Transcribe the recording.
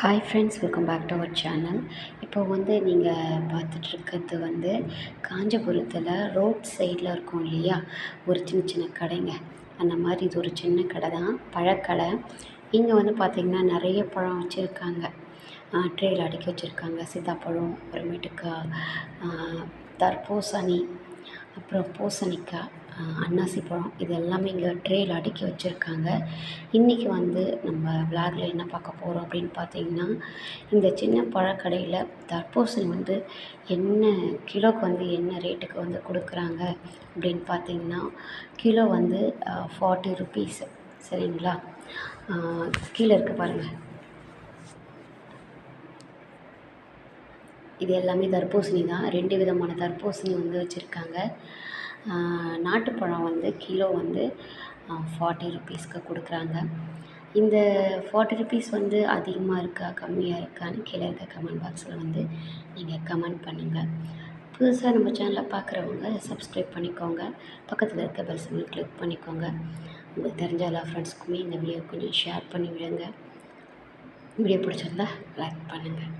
Hi friends welcome back to our channel இப்போ வந்து நீங்கள் பார்த்துட்ருக்கிறது வந்து காஞ்சிபுரத்தில் ரோட் சைடில் இருக்கும் இல்லையா? ஒரு சின்ன சின்ன கடைங்க. அந்த மாதிரி இது ஒரு சின்ன கடை தான் பழக்கடை. இங்கே வந்து பார்த்திங்கன்னா நிறைய பழம் வச்சுருக்காங்க. ட்ரேயில் அடுக்கி வச்சுருக்காங்க. சீத்தாப்பழம் அப்புறமேட்டுக்கா தர்பூசணி அப்புறம் பூசணிக்காய் அன்னாசி பழம். இது எல்லாமே இங்கே ட்ரேயில் அடுக்கி வச்சுருக்காங்க. இன்றைக்கி வந்து நம்ம விளாகில் என்ன பார்க்க போகிறோம் அப்படின்னு பார்த்தீங்கன்னா இந்த சின்ன பழக்கடையில் தர்பூசணி வந்து என்ன கிலோக்கு வந்து என்ன ரேட்டுக்கு வந்து கொடுக்குறாங்க அப்படின்னு பார்த்தீங்கன்னா கிலோ வந்து ஃபார்ட்டி ருபீஸ் சரிங்களா? கீழே இருக்குது பாருங்கள் இது எல்லாமே தர்பூசணி தான். ரெண்டு விதமான தர்பூசணி வந்து வச்சுருக்காங்க. நாட்டுப்பழம் வந்து கிலோ வந்து ஃபார்ட்டி ருபீஸ்க்கு கொடுக்குறாங்க. இந்த ஃபார்ட்டி ருபீஸ் வந்து அதிகமாக இருக்கா கம்மியாக இருக்கான்னு கீழே இருக்க கமெண்ட் பாக்ஸில் வந்து நீங்கள் கமெண்ட் பண்ணுங்கள் புதுசாக நம்ம சேனலை பார்க்குறவங்க சப்ஸ்கிரைப் பண்ணிக்கோங்க. பக்கத்தில் இருக்க பெல் சிம்பிள் கிளிக் பண்ணிக்கோங்க. உங்களுக்கு தெரிஞ்ச எல்லா ஃப்ரெண்ட்ஸ்க்குமே இந்த வீடியோ கொஞ்சம் ஷேர் பண்ணி விடுங்க வீடியோ பிடிச்சிருந்தா லைக் பண்ணுங்கள்